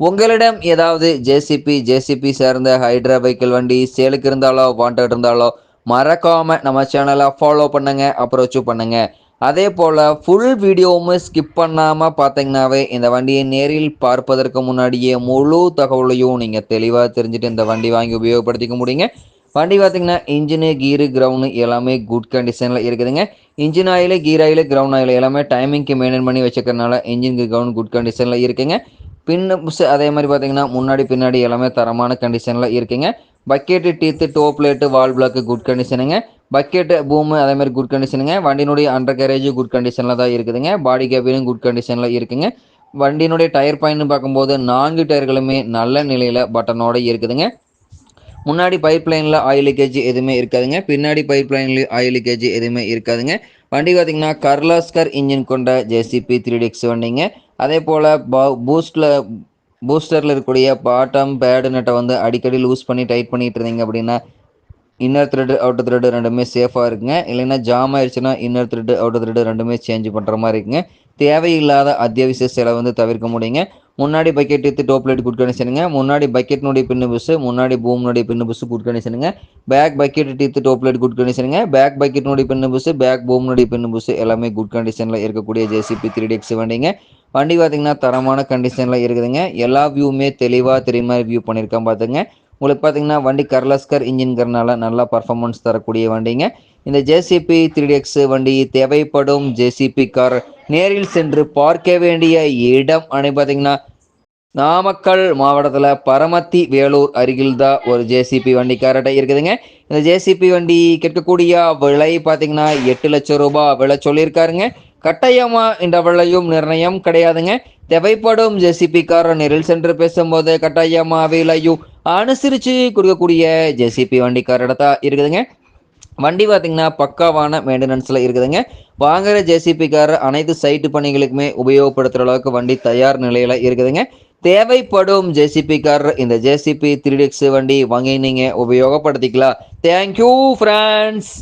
உங்களிடம் ஏதாவது JCB JCB சேர்ந்த ஹைட்ரா வெஹிக்கிள் வண்டி சேலுக்கு இருந்தாலோ வாண்டட் இருந்தாலோ மறக்காம நம்ம சேனலை ஃபாலோ பண்ணுங்க அப்ரோச்சு பண்ணுங்க. அதே போல் ஃபுல் வீடியோவும் ஸ்கிப் பண்ணாமல் பார்த்தீங்கன்னாவே இந்த வண்டியை நேரில் பார்ப்பதற்கு முன்னாடியே முழு தகவலையும் நீங்கள் தெளிவாக தெரிஞ்சுட்டு இந்த வண்டி வாங்கி உபயோகப்படுத்திக்க முடியுங்க. வண்டி பார்த்தீங்கன்னா இன்ஜினு கீரு கிரவுண்டு எல்லாமே குட் கண்டிஷனில் இருக்குதுங்க. Engine oil gear oil ground oil எல்லாமே டைமிங்க்கு மெயின்டைன் பண்ணி வச்சுக்கிறதுனால இன்ஜின் கிரவுண்ட் குட் கண்டிஷனில் இருக்குங்க. பின்னு அதே மாதிரி பார்த்தீங்கன்னா முன்னாடி பின்னாடி எல்லாமே தரமான கண்டிஷனில் இருக்குங்க. Bucket teeth toe plate valve block good கண்டிஷனுங்க bucket boom அதே மாதிரி குட் கண்டிஷனுங்க வண்டியினுடைய அண்டர் கேரேஜ் குட் கண்டிஷனில் தான் இருக்குதுங்க. பாடி கேபினும் குட் கண்டிஷனில் இருக்குங்க. வண்டியினுடைய டயர் பாயிண்ட்னு பார்க்கும்போது நான்கு டயர்களுமே நல்ல நிலையில் பட்டனோட இருக்குதுங்க. முன்னாடி பைப் லைனில் ஆயில் லீக்கேஜ் எதுவுமே இருக்காதுங்க. பின்னாடி பைப் லைன்லேயும் ஆயில் லீக்கேஜ் எதுவுமே இருக்காதுங்க. வண்டி பார்த்திங்கன்னா கர்லாஸ்கர் இன்ஜின் கொண்ட ஜேசிபி த்ரீ டிக்ஸ் வண்டிங்க. அதே போல் பூஸ்டில் பூஸ்டரில் இருக்கக்கூடிய பாட்டம் பேடு நட்டை வந்து அடிக்கடி லூஸ் பண்ணி டைட் பண்ணிட்டு இருந்தீங்க அப்படின்னா இன்னர் த்ரெட்டு அவுட்டர் த்ரெட்டு ரெண்டுமே சேஃபாக இருக்குங்க. இல்லைன்னா ஜாம் ஆயிடுச்சுன்னா இன்னர் த்ரெட்டு அவுட்டர் த்ரெட்டு ரெண்டுமே சேஞ்ச் பண்ணுற மாதிரி இருக்குங்க. தேவையில்லாத அத்தியாவசிய செலவு வந்து தவிர்க்க முடியுங்க. முன்னாடி பக்கெட் எடுத்து டோப் லைட் குட் கண்டிஷனுங்க முன்னாடி பக்கெட்னுடைய பின்னு புஸ் முன்னாடி பூம்னுடைய பின்னு புஸ் குட் கண்டிஷனுங்க பேக் பக்கெட் எடுத்து டோப் லைட் குட் கண்டிஷனுங்க பேக் பக்கெட்னுடைய பின்னு புஸ்ஸு பேக் பூம்னுடைய பின்னு புஸ் எல்லாமே குட் கண்டிஷனில் இருக்கக்கூடிய ஜேசிபி த்ரீ டெக்ஸ் வண்டிங்க. வண்டி பார்த்திங்கன்னா தரமான கண்டிஷனில் இருக்குதுங்க. எல்லா வியூவுமே தெளிவாக தெரியுமா வியூ பண்ணியிருக்கேன் பார்த்துங்க உங்களுக்கு பார்த்தீங்கன்னா வண்டி கர்லஸ்கர் இன்ஜின்கிறனால நல்லா பர்ஃபார்மன்ஸ் தரக்கூடிய வண்டிங்க. இந்த ஜேசிபி த்ரீ எக்ஸ் வண்டி தேவைப்படும் ஜேசிபி கார் நேரில் சென்று பார்க்க வேண்டிய இடம் அணை பார்த்தீங்கன்னா நாமக்கல் மாவட்டத்தில் பரமத்தி வேலூர் அருகில் தான் ஒரு ஜேசிபி வண்டி காரட்டை இருக்குதுங்க. இந்த ஜேசிபி வண்டி கேட்கக்கூடிய விலை பார்த்தீங்கன்னா எட்டு லட்சம் ரூபாய் விலை சொல்லியிருக்காருங்க. கட்டாயமாக இந்த விலையும் நிர்ணயம் கிடையாதுங்க. தேவைப்படும் ஜேசிபி கார் நேரில் சென்று பேசும்போது கட்டாயமாக விலையும் அனுசரித்து கொடுக்கக்கூடிய ஜேசிபி வண்டிக்காரோட தான் இருக்குதுங்க. வண்டி பார்த்திங்கன்னா பக்காவான மெயின்டெனன்ஸில் இருக்குதுங்க. வாங்குகிற ஜேசிபி அனைத்து சைட்டு பணிகளுக்குமே உபயோகப்படுத்துகிற அளவுக்கு வண்டி தயார் நிலையில் இருக்குதுங்க. தேவைப்படும் ஜேசிபி கார் இந்த ஜேசிபி த்ரீ வண்டி வாங்கி நீங்கள் உபயோகப்படுத்திக்கலாம் தேங்க்யூ ஃப்ரெண்ட்ஸ்